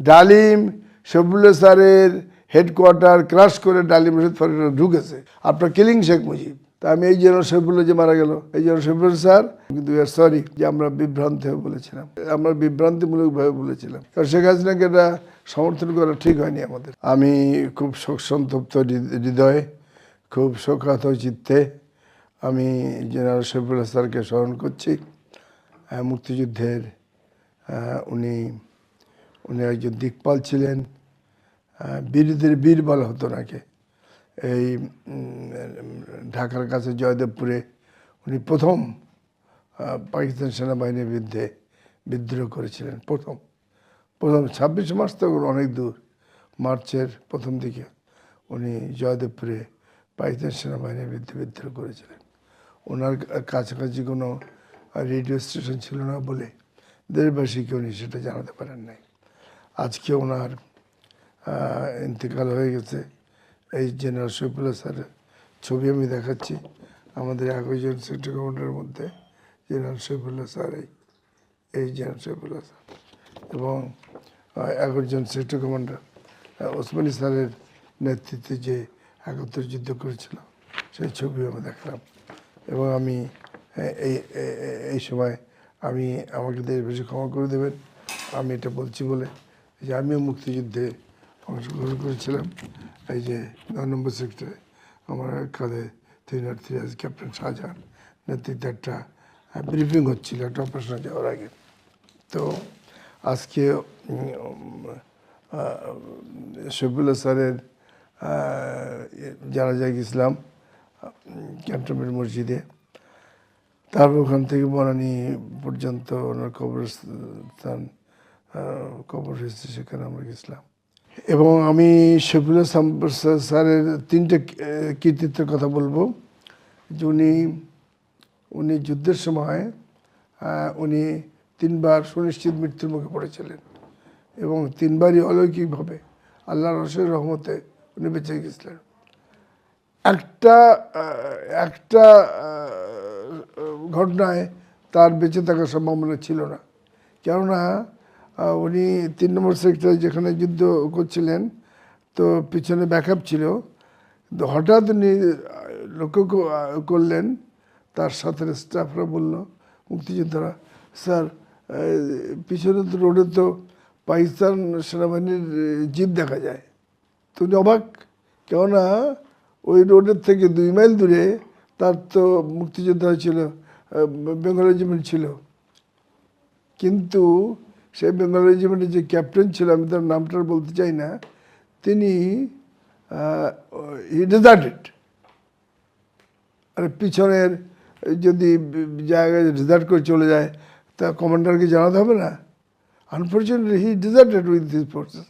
ডালিম শফিউল্লাহ স্যারের headquarter crush করে ডালিম রশিদ ঢুকেছে। আপনার কিলিং শেখ মুজিব। তা আমি এই জন্য শফিউল্লাহ যে মারা গেল এই জন্য শফিউল্লাহ স্যার কিন্তু সরি যে আমরা বিভ্রান্ত হয়ে বলেছিলাম। আমরা বিভ্রান্তিমূলকভাবে বলেছিলাম। কারণ শেখ হাসিনাকে এটা সমর্থন করা ঠিক হয়নি আমাদের। আমি খুব শোক সন্তপ্ত হৃদয়ে খুব শোকাহত চিত্তে আমি জেনারেল শফিউল্লাহ স্যারকে স্মরণ করছি। আহ, মুক্তিযুদ্ধের উনি উনি একজন দিকপাল ছিলেন। বীরদের বীর বলা হতো নাকি এই ঢাকার কাছে জয়দেবপুরে উনি প্রথম পাকিস্তান সেনাবাহিনীর বিরুদ্ধে বিদ্রোহ করেছিলেন, প্রথম। প্রথম ছাব্বিশ মাস তো অনেক দূর, মার্চের প্রথম দিকে উনি জয়দেবপুরে পাকিস্তান সেনাবাহিনীর বিরুদ্ধে বিদ্রোহ করেছিলেন। ওনার কাছাকাছি কোনো রেডিও স্টেশন ছিল না বলে দেশবাসীকে উনি সেটা জানাতে পারেন নাই। আজকে ওনার ইন্তেকাল হয়ে গেছে। এই জেনারেল শফিউল্লাহ স্যারের ছবি আমি দেখাচ্ছি আমাদের একই জন সেক্টর কমান্ডারের মধ্যে। জেনারেল শফিউল্লাহ স্যার এই এই জেনারেল শফিউল্লাহ স্যার। এবং একজন জন সেক্টর কমান্ডার ওসমানী স্যারের নেতৃত্বে যে একাত্তর যুদ্ধ করেছিল, সেই ছবি আমি দেখলাম। এবং আমি এই এই সময় আমি, আমাকে দেশবাসী ক্ষমা করে দেবেন। আমি এটা বলছি বলে যে আমিও মুক্তিযুদ্ধে অংশগ্রহণ করেছিলাম। এই যে নয় নম্বর সেক্টরে আমার কাঁধে থ্রি ক্যাপ্টেন শাহজাহান নেতৃত্বে একটা ব্রিফিং হচ্ছিল, একটা অপারেশনে যাওয়ার আগে। তো আজকে শফিউল্লাহ স্যারের জানা যায় ইসলাম, ক্যান্টনমেন্ট মসজিদে তারপর ওখান থেকে বনানী পর্যন্ত ওনার কবরস্থান কবর হয়েছে সেখানে আমরা গেছিলাম। এবং আমি শফিউল্লাহ সাম- স্যারের তিনটে কৃতিত্বের কথা বলব। যে উনি উনি যুদ্ধের সময় উনি তিনবার সুনিশ্চিত মৃত্যুর মুখে পড়েছিলেন এবং তিনবারই অলৌকিকভাবে আল্লাহ রসের রহমতে উনি বেঁচে গেছিলেন। একটা একটা ঘটনায় তার বেঁচে থাকার সম্ভাবনা ছিল না। কেননা উনি তিন নম্বর সেক্টরে যেখানে যুদ্ধ করছিলেন, তো পিছনে ব্যাকআপ ছিল। কিন্তু হঠাৎ উনি লক্ষ্য করলেন, তার সাথে স্টাফরা বলল, মুক্তিযোদ্ধারা, স্যার পিছনে তো রোডে তো পাকিস্তান সেনাবাহিনীর জিপ দেখা যায়। তো উনি অবাক, কেননা ওই রোডের থেকে দুই মাইল দূরে তার তো মুক্তিযোদ্ধা ছিল বেঙ্গল রেজিমেন্ট ছিল। কিন্তু সেই বেঙ্গল রেজিমেন্টের যে ক্যাপ্টেন ছিল, আমি তার নামটার বলতে চাই না, তিনি হি ডিজার্টেড আর পিছনের যদি জায়গায় রিজার্ট করে চলে যায়, তা কমান্ডারকে জানাতে হবে না? Unfortunately he deserted with this forces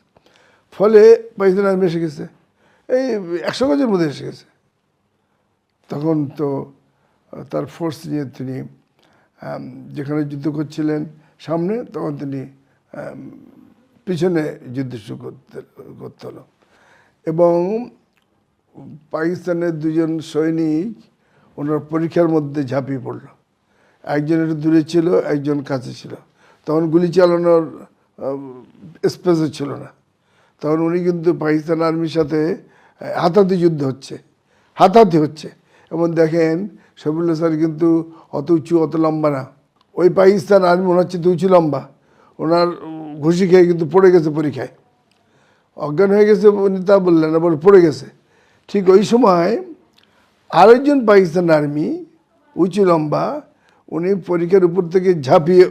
ফলে পাকিস্তান আর্মি এসে গেছে। এই একশো গজের মধ্যে এসে গেছে। তখন তো, তার ফোর্স নিয়ে তিনি যেখানে যুদ্ধ করছিলেন সামনে, তখন তিনি পিছনে যুদ্ধ শুরু করতে করতে হলো। এবং পাকিস্তানের দুজন সৈনিক ওনার পরীক্ষার মধ্যে ঝাঁপিয়ে পড়ল। একজন একটু দূরে ছিল, একজন কাছে ছিল। তখন গুলি চালানোর স্পেসও ছিল না। তখন উনি কিন্তু পাকিস্তান আর্মির সাথে হাতাহাতি যুদ্ধ হচ্ছে, হাতাহাতি হচ্ছে। এবং দেখেন, শফিউল্লাহ স্যার কিন্তু অত উঁচু, অত লম্বা না। ওই পাকিস্তান আর্মি হচ্ছে তো উঁচু লম্বা। ওনার ঘুষি খেয়ে কিন্তু পড়ে গেছে পরীক্ষায়। অজ্ঞান হয়ে গেছে উনি, তা বললেন, আবার পড়ে গেছে। ঠিক ওই সময় আরেকজন পাকিস্তান আর্মি উঁচু লম্বা, উনি পরীক্ষার উপর থেকে ঝাঁপিয়ে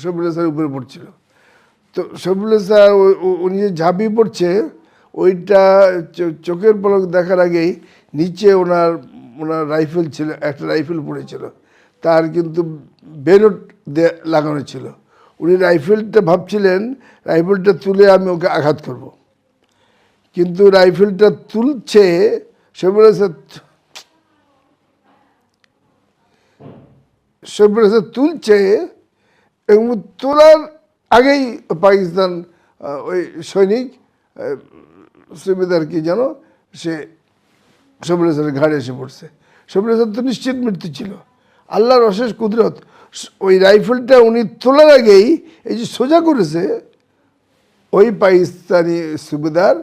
শফিউল্লাহ স্যার উপরে পড়ছিল। তো শফিউল্লাহ স্যার উনি যে ঝাঁপিয়ে পড়ছে, ওইটা চোখের পলক দেখার আগেই নিচে ওনার ওনার রাইফেল ছিল, একটা রাইফেল পড়েছিল। তার কিন্তু বেরোট লাগানো ছিল। উনি রাইফেলটা ভাবছিলেন রাইফেলটা তুলে আমি ওকে আঘাত করব। কিন্তু রাইফেলটা তুলছে সে বলেছে সে বলেছে তুলছে এবং তোলার আগেই পাকিস্তান ওই সৈনিক আহ, সুবেদার কি যেন সে সবরেজারের ঘাড়ে এসে পড়ছে। সবরেজার তো নিশ্চিত মৃত্যু ছিল। আল্লাহর অশেষ কুদরত। ওই রাইফেলটা উনি তোলার আগেই এই যে সোজা করেছে, ওই পাকিস্তানি সুবেদার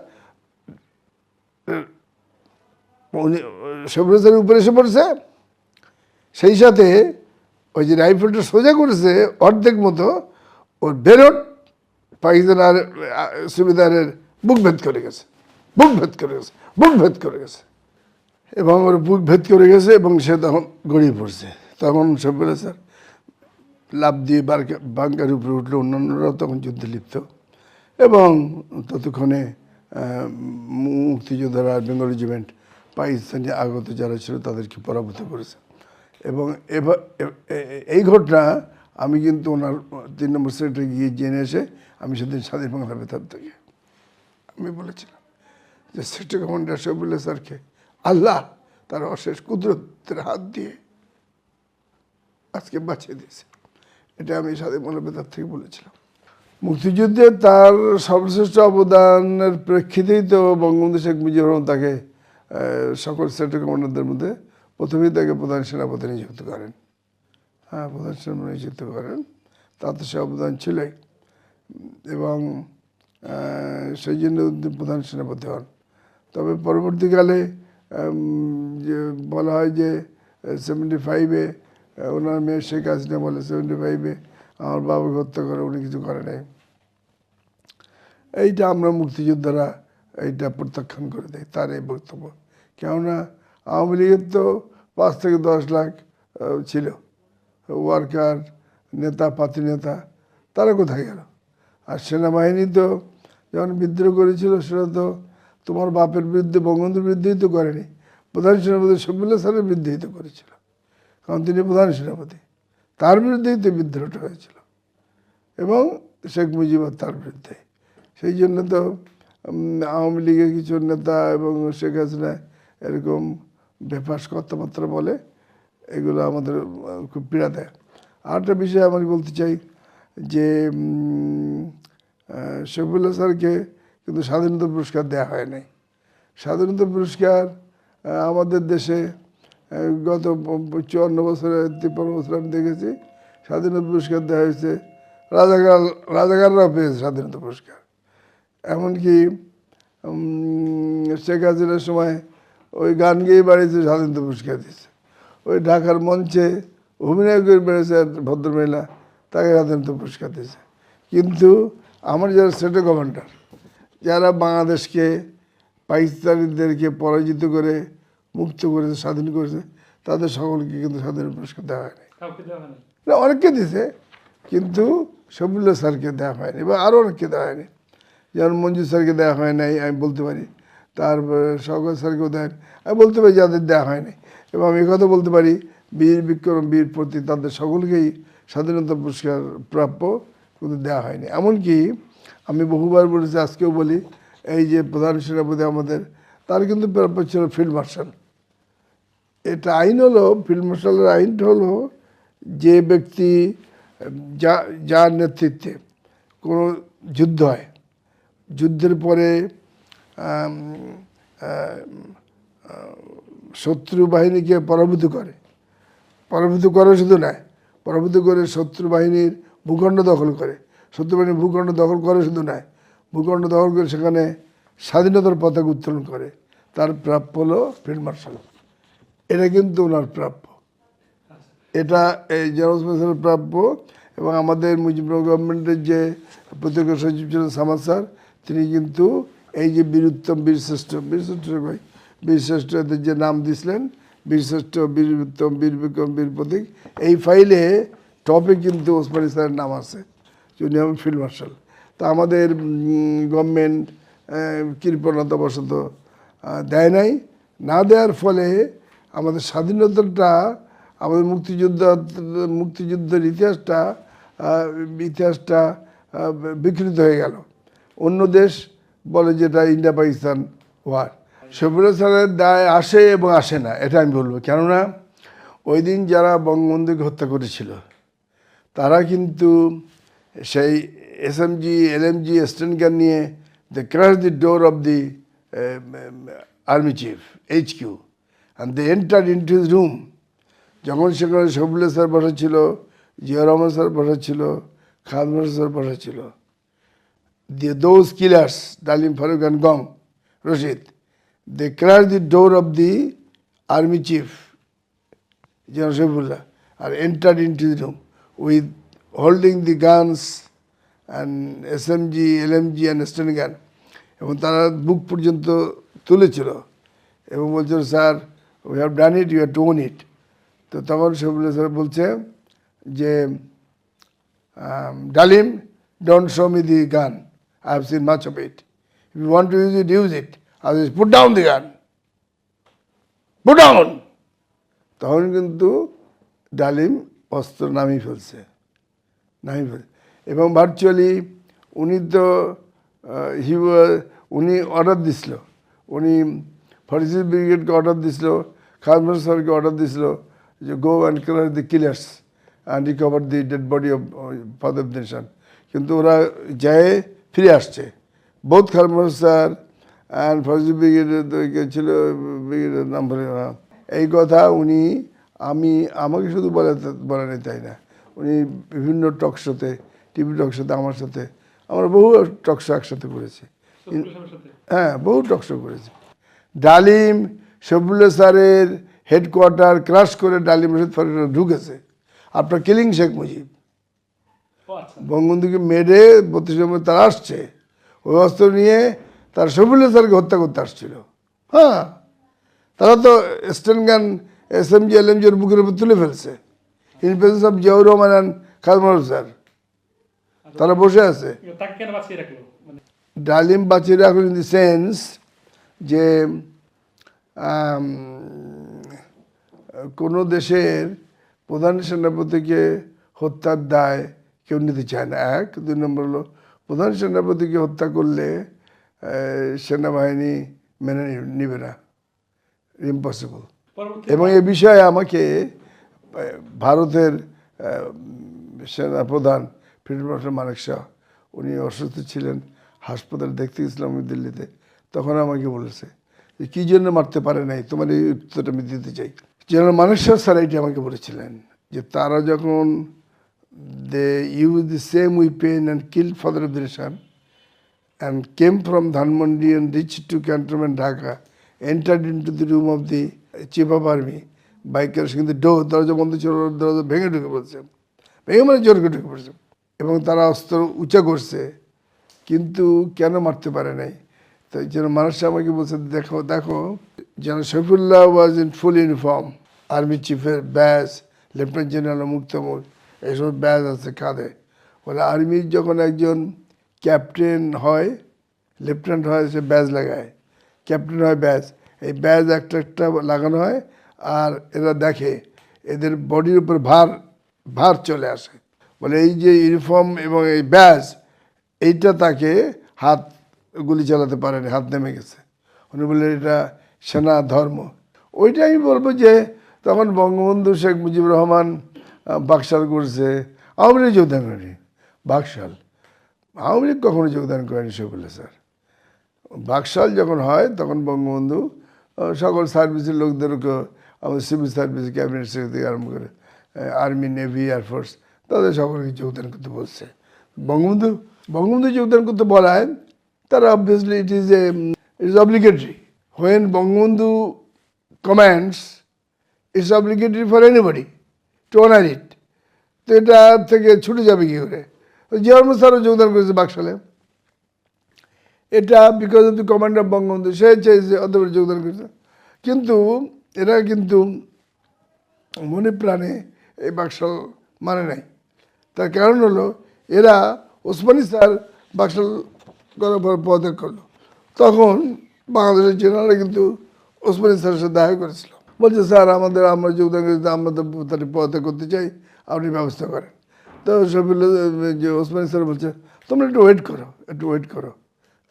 সবুজের উপরে এসে পড়ছে। সেই সাথে ওই যে রাইফেলটা সোজা করেছে অর্ধেক মতো, ওর বেরোট পাকিস্তান আর সুবেদারের বুক ভেদ করে গেছে। বুক ভেদ করে গেছে, বুক ভেদ করে গেছে। এবং ওর বুক ভেদ করে গেছে এবং সে তখন গড়িয়ে পড়ছে। তখন সব বলে স্যার লাভ দিয়ে বাঙ্কার উপরে উঠল অন্যান্যরাও তখন যুদ্ধে লিপ্ত। এবং ততক্ষণে মুক্তিযোদ্ধারা বেঙ্গল রেজিমেন্ট পাকিস্তানি আগত যারা ছিল তাদেরকে পরাভূত করেছে। এবং এই ঘটনা আমি কিন্তু ওনার তিন নম্বর সেক্টরে গিয়ে জেনে এসে আমি সেদিন স্বাধীন বাংলা বেতার থেকে। আমি বলেছিলাম যে সেক্টর কমান্ডার শফিউল্লাহ স্যারকে আল্লাহ তার অশেষ কুদরতের হাত দিয়ে আজকে বাঁচিয়ে দিয়েছে। এটা আমি স্বাধীন বাংলা বেতার থেকে বলেছিলাম। মুক্তিযুদ্ধে তার সর্বশ্রেষ্ঠ অবদানের প্রেক্ষিতেই তো বঙ্গবন্ধু শেখ মুজিবুর রহমান তাকে সকল সেক্টর কমান্ডারদের মধ্যে প্রথমেই তাকে প্রধান সেনাপতি নিযুক্ত করেন। হ্যাঁ প্রধান সেনাপতি নিযুক্ত করেন। তাতে সে অবদান ছিলই। এবং সেই জন্য প্রধান সেনাপতি হন। তবে পরবর্তীকালে যে বলা হয় যে সেভেন্টি ফাইভে ওনার মেয়ে শেখ হাসিনা বলে সেভেন্টি ফাইভে আমার বাবাকে হত্যা করে উনি কিছু করে নাই। এইটা আমরা মুক্তিযোদ্ধারা এইটা প্রত্যাখ্যান করে দেয় তার এই বক্তব্য। কেননা আওয়ামী লীগের তো পাঁচ থেকে দশ লাখ ছিল। ওয়ার্কার, নেতা পাতি নেতা, তারা কোথায় গেল? আর সেনাবাহিনী তো যখন বিদ্রোহ করেছিল, সেটা তো তোমার বাপের বিরুদ্ধে, বঙ্গবন্ধুর বিরুদ্ধেই তো করেনি। প্রধান সেনাপতি শফিউল্লাহ স্যারের বিরুদ্ধেই তো করেছিল। কারণ তিনি প্রধান সেনাপতি। তার বিরুদ্ধেই তো বিদ্রোহটা হয়েছিল। এবং শেখ মুজিবুর তার বিরুদ্ধে। সেই জন্য তো আওয়ামী লীগের কিছু নেতা এবং শেখ হাসিনা এরকম বেফাস কথাবার্তা বলে এগুলো আমাদের খুব পীড়া দেয়। আরেকটা বিষয় আমি বলতে চাই যে শফিউল্লাহ স্যারকে কিন্তু স্বাধীনতা পুরস্কার দেওয়া হয় নাই স্বাধীনতা পুরস্কার আমাদের দেশে গত চুয়ান্ন বছরে, তিপ্পান্ন বছর আমি দেখেছি, স্বাধীনতা পুরস্কার দেওয়া হয়েছে, রাজাকার, রাজাকাররাও পেয়েছে স্বাধীনতা পুরস্কার। এমনকি শেখ হাসিনার সময় ওই গান গেয়ে বাড়িতে স্বাধীনতা পুরস্কার দিয়েছে। ওই ঢাকার মঞ্চে অভিনয় করে বেড়েছে ভদ্রমহিলা, তাকে স্বাধীনতা পুরস্কার দিয়েছে। কিন্তু আমার যারা স্টেট কমান্ডার, যারা বাংলাদেশকে, পাকিস্তানিদেরকে পরাজিত করে মুক্ত করেছে স্বাধীন করেছে তাদের সকলকে কিন্তু স্বাধীনতা পুরস্কার দেওয়া হয়নি। অনেককে দিছে কিন্তু শফিউল্লাহ স্যারকে দেওয়া হয়নি বা আরও অনেককে দেওয়া হয়নি। যেমন মঞ্জু স্যারকে দেওয়া হয় নাই আমি বলতে পারি। তারপরে শওকত স্যারকেও দেয় আমি বলতে পারি যাদের দেওয়া হয়নি। এবং আমি কথা বলতে পারি বীর বিক্রম বীর প্রতি তাদের সকলকেই স্বাধীনতা পুরস্কার প্রাপ্য কিন্তু দেওয়া হয়নি। এমনকি আমি বহুবার বলেছি আজকেও বলি এই যে প্রধান সেনাপতি আমাদের তার কিন্তু প্রাপ্য ছিল ফিল্ড মার্শাল। এটা আইন হলো, ফিল্ড মার্শালের আইনটা হলো যে ব্যক্তি, যা, যার নেতৃত্বে কোনো যুদ্ধ হয়। যুদ্ধের পরে শত্রু বাহিনীকে পরাভূত করে। পরাভূত করে শুধু নয়, পরাভূত করে শত্রু বাহিনীর ভূখণ্ড দখল করে। শত্রু বাহিনীর ভূখণ্ড দখল করে শুধু নয়, ভূখণ্ড দখল করে সেখানে স্বাধীনতার পতাকা উত্তোলন করে। তার প্রাপ্য হলো ফিল্ড মার্শাল। এটা কিন্তু ওনার প্রাপ্য। এটা এই জেনারেল স্পেশাল প্রাপ্য এবং আমাদের মুজিবুর গভর্নমেন্টের যে প্রত্যেক সচিব ছিলেন সামাদ স্যার, তিনি কিন্তু এই যে বীরুত্তম বীরশ্রেষ্ঠ বীরশ্রেষ্ঠ ভাই, বীরশ্রেষ্ঠ এদের যে নাম দিয়েছিলেন বীরশ্রেষ্ঠ, বীরুত্তম বীর বিক্রম বীর প্রতীক এই ফাইলে টপে কিন্তু ওসমানী স্যারের নাম আছে, যিনি হবেন ফিল্ড মার্শাল। তা আমাদের গভর্নমেন্ট কৃপণতাবশত দেয় নাই। না দেওয়ার ফলে আমাদের স্বাধীনতাটা, আমাদের মুক্তিযুদ্ধ, মুক্তিযুদ্ধের ইতিহাসটা ইতিহাসটা বিকৃত হয়ে গেল। অন্য দেশ বলে যেটা ইন্ডিয়া পাকিস্তান ওয়ার। শফিউল্লাহ স্যারের দায় আসে এবং আসে না, এটা আমি বলব। কেননা, ওই দিন যারা বঙ্গবন্ধুকে হত্যা করেছিল, তারা কিন্তু সেই এসএমজি এলএমজি স্টেন গান নিয়ে the crash the door of the army chief H Q And they entered into room room. যখন সেখানে সবলে স্যার পাঠা ছিল জিয়া রহমান স্যার পাঠা ছিল খাদ স্যার পাঠা ছিল দিয়ে দোজ কিলার্স ডালিম ফারুক অ্যান্ড গং Rashid they crash the door of the army chief Zia Shafiullah R enter into room with holding the guns and S M G L M G and sten gun এবং তারা বুক পর্যন্ত তুলেছিল এবং বলছিল sir we have done it you have done it তো তখন Shafiullah sir বলছে যে ডালিম Dalim, don't show the gun I I have seen much of it. If you want to use it, use it. Otherwise, put down the gun. Put তখন কিন্তু ডালিম অস্ত্র নামিয়ে ফেলছে নামিয়ে ফেলছে এবং ভার্চুয়ালি উনি তো হি উনি অর্ডার দিছিল। উনি ফরেস্ট ব্রিগেডকে অর্ডার দিছিল, খাজমার স্যারকে অর্ডার দিছিল যে go and collar the killers and recover the dead body of father nation কিন্তু ওরা যায় ফিরে আসছে। বোধ খারমার স্যার অ্যান্ড ফরেস্ট ব্রিগেডের ছিল, ব্রিগেডের নাম না। এই কথা উনি, আমি, আমাকে শুধু বলে বলেনি তাই না। উনি বিভিন্ন টক শোতে টিভি টক শোতে আমার সাথে আমরা বহু টক শো একসাথে করেছি। হ্যাঁ বহু টক শো করেছি। ডালিম শফিউল্লাহ স্যারের হেডকোয়ার্টার ক্রাশ করে ডালিম রশিদ ফরিদরা ঢুকেছে। আপনার কিলিং শেখ মুজিব। আচ্ছা। বঙ্গবন্ধুকে মেরে বত্রিশ নম্বর তারা আসছে। ওই অস্ত্র নিয়ে তার শফিউল্লাহ স্যারকে হত্যা করতে আসছিল। হ্যাঁ তারা তো sten gun S M G L M জির বুকের উপর তুলে ফেলছে। In presence of Ziaur Rahman and খাজমার sir তারা বসে আছে। বাঁচিয়ে রাখল ডালিম বাঁচিয়ে রাখুন ইন দি সেন্স যে কোনো দেশের প্রধান সেনাপতিকে হত্যার দায় কেউ নিতে চায় না। এক। দুই নম্বর হলো প্রধান সেনাপতিকে হত্যা করলে সেনাবাহিনী মেনে নিবে না। ইম্পসিবল এবং এ বিষয়ে আমাকে ভারতের আহ, সেনা প্রধান ফিল্ড মার্শাল মানেক শাহ উনি অসুস্থ ছিলেন হাসপাতালে দেখতে গেছিলাম আমি দিল্লিতে। তখন আমাকে বলেছে যে কী জন্য মারতে পারে নাই? তোমার এই উত্তরটা আমি দিতে চাই। জেনারেল মানেক শাহ স্যার এইটি আমাকে বলেছিলেন যে তারা যখন they use the same weapon and kill father of the nation and came from Dhanmondi and reached to cantonment Dhaka, entered into the room of the chief of army by কিন্তু door দরজা বন্ধ ছিল দরজা ভেঙে ঢুকে পড়েছে ভেঙে মানে জোর করে ঢুকে পড়ছে। এবং তারা অস্ত্র উঁচা করছে, কিন্তু কেন মারতে পারে নাই? তো যেন মানুষ আমাকে বলছে, দেখো দেখো, যেন Shafiullah was in full uniform, army চিফের badge lieutenant general মুক্তমুখ এইসব ব্যাজ আছে কাঁধে। বলে আর্মির যখন একজন ক্যাপ্টেন হয়, লেফটেন্যান্ট হয়, সে ব্যাজ লাগায়। ক্যাপ্টেন হয় ব্যাজ এই ব্যাজ একটা একটা লাগানো হয়, আর এরা দেখে, এদের বডির উপর ভার ভার চলে আসে। বলে এই যে ইউনিফর্ম এবং এই ব্যাজ এইটা তাকে হাত গুলি চালাতে পারেনি, হাত নেমে গেছে। উনি বললেন, এটা সেনা ধর্ম। ওইটা আমি বলব যে তখন বঙ্গবন্ধু শেখ মুজিবুর রহমান বাকশাল করছে, আওয়ামী লীগ যোগদান করেনি। বাকশাল। আওয়ামী লীগ কখনো যোগদান করেনি সেগুলো স্যার। বাকশাল যখন হয়, তখন বঙ্গবন্ধু সকল সার্ভিসের লোকদেরকে, আমাদের সিভিল সার্ভিস ক্যাবিনেট সেক্রেটারি আরম্ভ করে আর্মি নেভি এয়ারফোর্স তাদের সকলকে যোগদান করতে বলছে। বঙ্গবন্ধু বঙ্গবন্ধু যোগদান করতে বলায়, তারা obviously it is a it is obligatory when Bangabandhu commands it's obligatory for anybody to honour it তো এটা থেকে ছুটে যাবে কী করে? জিয়াউর স্যারও যোগদান করেছে বাকশালে, এটা because of the command of Bangabandhu, সে চেয়েছে অতবার যোগদান করেছে। কিন্তু এরা কিন্তু মনে প্রাণে এই বাকশাল মানে নাই। তার কারণ হলো, এরা ওসমানী স্যার বাকশাল করার পর পদত্যাগ করল। তখন বাংলাদেশের জেনারেল কিন্তু ওসমানী স্যারের সাথে দেখা করেছিল। বলছে, স্যার, আমাদের, আমরা যোগদান করেছি আমরা তো তার পদত্যাগ করতে চাই, আপনি ব্যবস্থা করেন। তো সবিল যে ওসমানী স্যার বলছে, তোমরা একটু ওয়েট করো, একটু ওয়েট করো।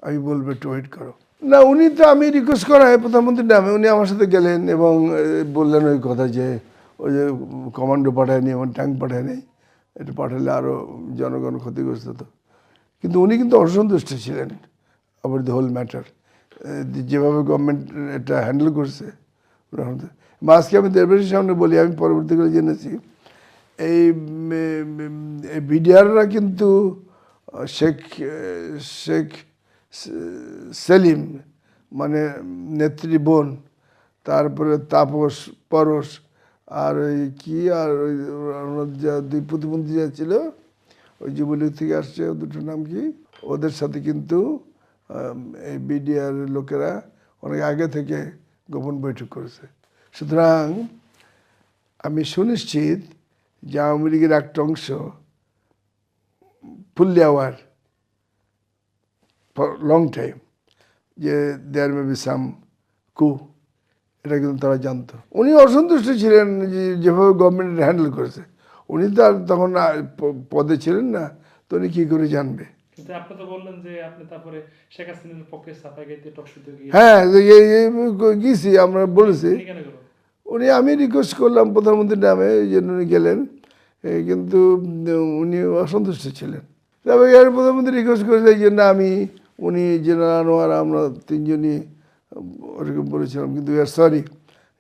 আমি বলব, একটু ওয়েট করো। না, উনি তো আমি রিকোয়েস্ট করাই প্রধানমন্ত্রীর নামে উনি আমার সাথে গেলেন এবং বললেন ওই কথা যে, ওই যে কমান্ডো পাঠায়নি, এবং ট্যাঙ্ক পাঠায়নি। এটা পাঠালে আরও জনগণ ক্ষতিগ্রস্ত হতো। কিন্তু উনি কিন্তু অসন্তুষ্ট ছিলেন আবার দি হোল ম্যাটার যেভাবে গভর্নমেন্ট এটা হ্যান্ডেল করছে আজকে আমি দেশবাসীর সামনে বলি, আমি পরবর্তীকালে জেনেছি। এই বিডিআররা কিন্তু শেখ শেখ সেলিম মানে নেত্রী বোন, তারপরে তাপস পরশ আর ওই কি আর ওই যা, দুই প্রতিবন্ধী যা ছিল, ওই যুবলীগ থেকে আসছে দুটো নাম কি? ওদের সাথে কিন্তু এই বিডিআর লোকেরা অনেক আগে থেকে গোপন বৈঠক করেছে। সুতরাং আমি সুনিশ্চিত যে আওয়ামী লীগের একটা অংশ fully aware for long time যে দেয়ার মে বি সাম কু এটা কিন্তু তারা জানতো। উনি অসন্তুষ্ট ছিলেন যে যেভাবে গভর্নমেন্ট হ্যান্ডেল করেছে। উনি তো আর তখন পদে ছিলেন না তো উনি কী করে জানবে? আপনি তো বললেন যে আপনি তারপরে শেখ হাসিনার পক্ষে সাফাই গাইতে টকশুতে গিয়ে হ্যাঁ আমরা বলেছি। উনি আমি রিকোয়েস্ট করলাম প্রধানমন্ত্রীর নামে এই জন্য উনি গেলেন। কিন্তু উনি অসন্তুষ্ট ছিলেন। প্রধানমন্ত্রী রিকোয়েস্ট করেছে এই জন্য আমি উনি জেনারেল আনোয়ার আমরা তিনজনই ওরকম বলেছিলাম, কিন্তু আর সরি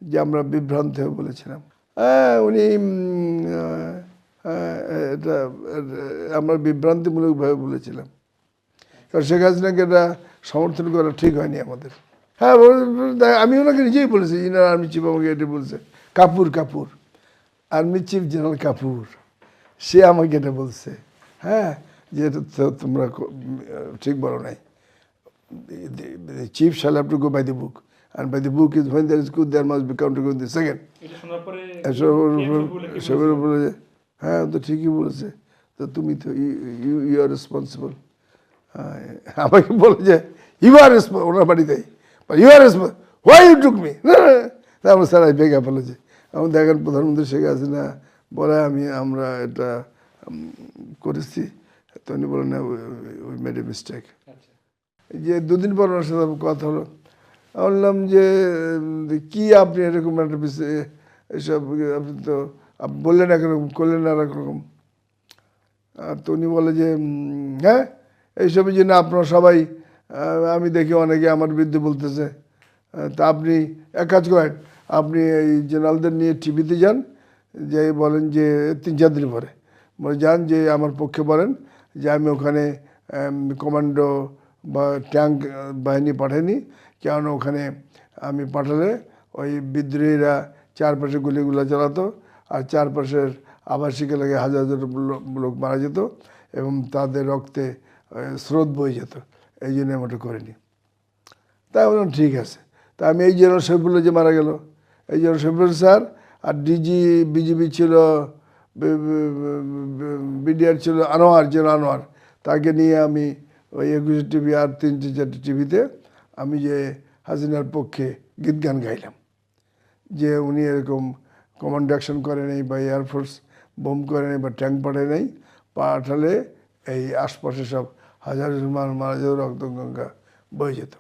যে আমরা বিভ্রান্ত হয়ে বলেছিলাম। হ্যাঁ উনি এটা আমরা বিভ্রান্তিমূলকভাবে বলেছিলাম। কারণ শেখ হাসিনাকে এটা সমর্থন করা ঠিক হয়নি আমাদের। হ্যাঁ আমি ওনাকে নিজেই বলেছি, ইনার আর্মি চিফ আমাকে এটা বলছে, Kapoor Kapoor, army chief general Kapoor, সে আমাকে এটা বলছে। হ্যাঁ যে এটা তোমরা ঠিক বলো নাই। Chief shall have to go by the book. And by the book is when there is good there must be counter good the second বলে যে হ্যাঁ তো ঠিকই বলেছে। তো তুমি তো ইউ ইউ আর রেসপন্সিবল আমাকে বলে যে ইউ আর ওনার বাড়িতেই। You are why you took me তারপর স্যার বেগ অ্যাপোলজি আমি দেখেন প্রধানমন্ত্রী শেখ হাসিনা বলে আমি আমরা এটা করেছি। তো উনি বলেন উই মেড এ মিস্টেক যে দুদিন পর ওনার সাথে কথা হলো। বললাম যে কি আপনি এরকম একটা বিষয়ে এসব, আপনি তো বললেন একরকম, করলেন আর একরকম তো উনি বলে যে হ্যাঁ এইসবের জন্য আপনারা সবাই আমি দেখি অনেকে আমার বিরুদ্ধে বলতেছে। তা আপনি, এক কাজ করেন, আপনি এই জেনারেলদের নিয়ে টিভিতে যান যে বলেন যে, তিন চার দিন পরে। বলে যান যে, আমার পক্ষে বলেন যে, আমি ওখানে কমান্ডো বা ট্যাঙ্ক বাহিনী পাঠাইনি কেন ওখানে আমি পাঠালে ওই বিদ্রোহীরা চারপাশে গুলিগুলো চালাতো আর চারপাশের আবাসিক এলাকায় হাজার হাজার লোক- মারা যেত এবং তাদের রক্তে স্রোত বয়ে যেত এই জন্য আমি ওটা করিনি তাই বললাম ঠিক আছে তা আমি এই জেনারেল শফিউল্লাহ যে মারা গেল এই জেনারেল শফিউল্লাহ স্যার আর ডিজি বিজিবি ছিল বিডিআর ছিল আনোয়ার জেনারেল আনোয়ার তাকে নিয়ে আমি ওই একুশে টিভি আর তিনটে চারটি টিভিতে আমি যে হাজিনার পক্ষে গীত গান গাইলাম। যে উনি এরকম কমান্ড অ্যাকশন করে নেই বা এয়ারফোর্স বোম করে নেই বা ট্যাঙ্ক পাঠায় নেই, পাঠালে এই আশপাশে সব হাজার মানুষ মারা যেত রক্ত গঙ্গা বয়ে যেত।